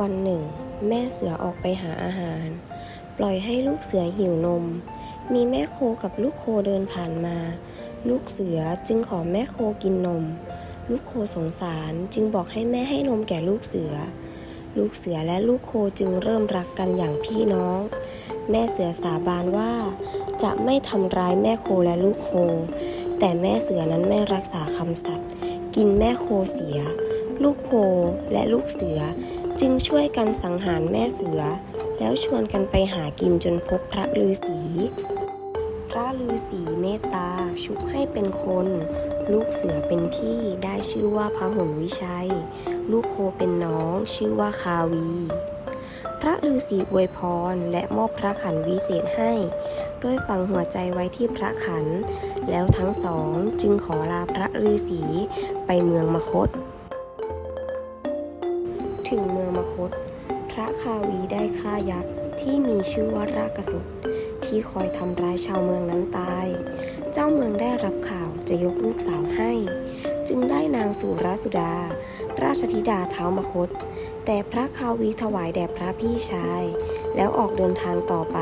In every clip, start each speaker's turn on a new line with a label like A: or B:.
A: วันหนึ่ง แม่เสือออกไปหาอาหาร ปล่อยให้ลูกเสือหิวนม มีแม่โคกับลูกโคเดินผ่านมา ลูกเสือจึงขอแม่โคกินนม ลูกโคสงสารจึงบอกให้แม่ให้นมแก่ลูกเสือ ลูกเสือและลูกโคจึงเริ่มรักกันอย่างพี่น้อง แม่เสือสาบานว่า จะไม่ทำร้ายแม่โคและลูกโค แต่แม่เสือนั้นไม่รักษาคำสัตย์กินแม่โคเสีย ลูกโคและลูกเสือ จึงช่วยกันสังหารแม่เสือ แล้วชวนกันไปหากินจนพบพระฤาษีพระฤาษีเมตตาชุบให้เป็นคน ลูกเสือเป็นพี่ได้ชื่อว่าพระหลวิชัย ลูกโคเป็นน้องชื่อว่าคาวี พระฤาษีอวยพรและมอบพระขันวิเศษให้ด้วยฝังหัวใจไว้ที่พระขัน แล้วทั้งสองจึงขอลาพระฤาษีไปเมืองมคต คต พระคาวีได้ฆ่ายักษ์ที่มีชื่อว่ารากสุดที่คอยทำร้ายชาวเมืองนั้นตาย เจ้าเมืองได้รับข่าวจะยกลูกสาวให้ จึงได้นางสุรสุดา ราชธิดาเท้ามคต แต่พระคาวีถวายแด่พระพี่ชาย แล้วออกเดินทางต่อไป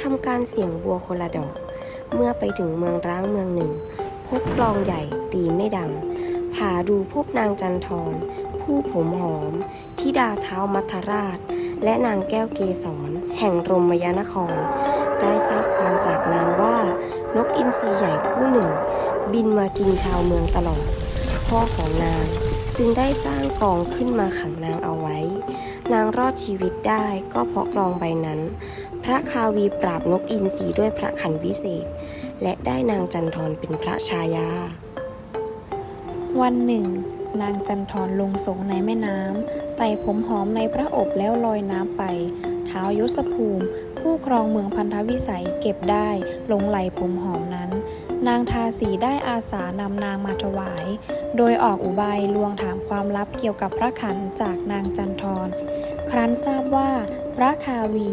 A: ทำการเสี่ยงบัวคนละดอก เมื่อไปถึงเมืองร้างเมืองหนึ่ง พบกลองใหญ่ตีไม่ดังผ่าดูพบนางจันทร ผู้ผมหอมทิดาเท้ามัทราช และนางแก้วเกษรแห่งรมยานคร ได้ทราบความจากนางว่านกอินทรีใหญ่คู่หนึ่ง บินมากินชาวเมืองตลอด พ่อของนางจึงได้สร้างกองขึ้นมาขังนางเอาไว้ นางรอดชีวิตได้ก็เพราะกลองใบนั้น พระคาวีปราบนกอินทรีด้วยพระขันวิเศษ และได้นางจันทรเป็นพระชายา
B: วันหนึ่ง นางจันทรลงสงในแม่น้ำ ใส่ผมหอมในพระอบแล้วลอยน้ำไป เท้ายศภูมิ ผู้ครองเมืองพันธวิสัยเก็บได้หลงไหลผมหอมนั้น นางทาสีได้อาสานำนางมาถวาย โดยออกอุบายลวงถามความลับเกี่ยวกับพระขันจากนางจันทรครั้นทราบว่าพระคาวี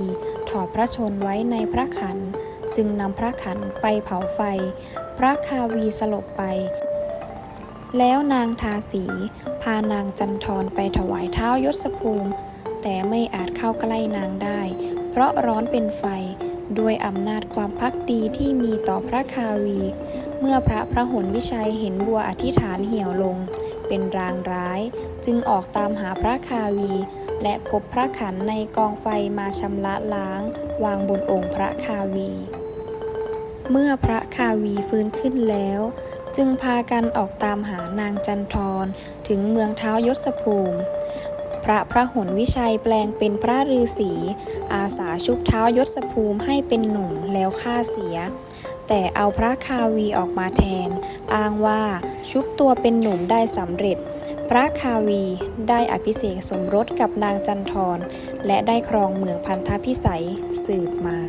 B: ถอดพระชนไว้ในพระขัน จึงนำพระขันไปเผาไฟ พระคาวีสลบไป แล้วนางทาสี พานางจันทรไปถวายเท้ายศภูมิ แต่ไม่อาจเข้าใกล้นางได้ เพราะร้อนเป็นไฟด้วยอำนาจความพักดีที่มีต่อพระคาวี เมื่อพระพระหลวิชัยเห็นบัวอธิษฐานเหี่ยวลง เป็นรางร้าย จึงออกตามหาพระคาวี และพบพระขันในกองไฟมาชำระล้าง วางบนองค์พระคาวี เมื่อพระคาวีฟื้นขึ้นแล้ว จึงพากันออกตามหานางจันทรถึงเมืองเท้ายศภูมิ พระพระหลวิชัยแปลงเป็นพระฤาษีอาสาชุบเท้ายศภูมิให้เป็นหนุ่มแล้วฆ่าเสีย แต่เอาพระคาวีออกมาแทน อ้างว่าชุบตัวเป็นหนุ่มได้สำเร็จ พระคาวีได้อภิเษกสมรสกับนางจันทรและได้ครองเมืองพันธพิสัยสืบมา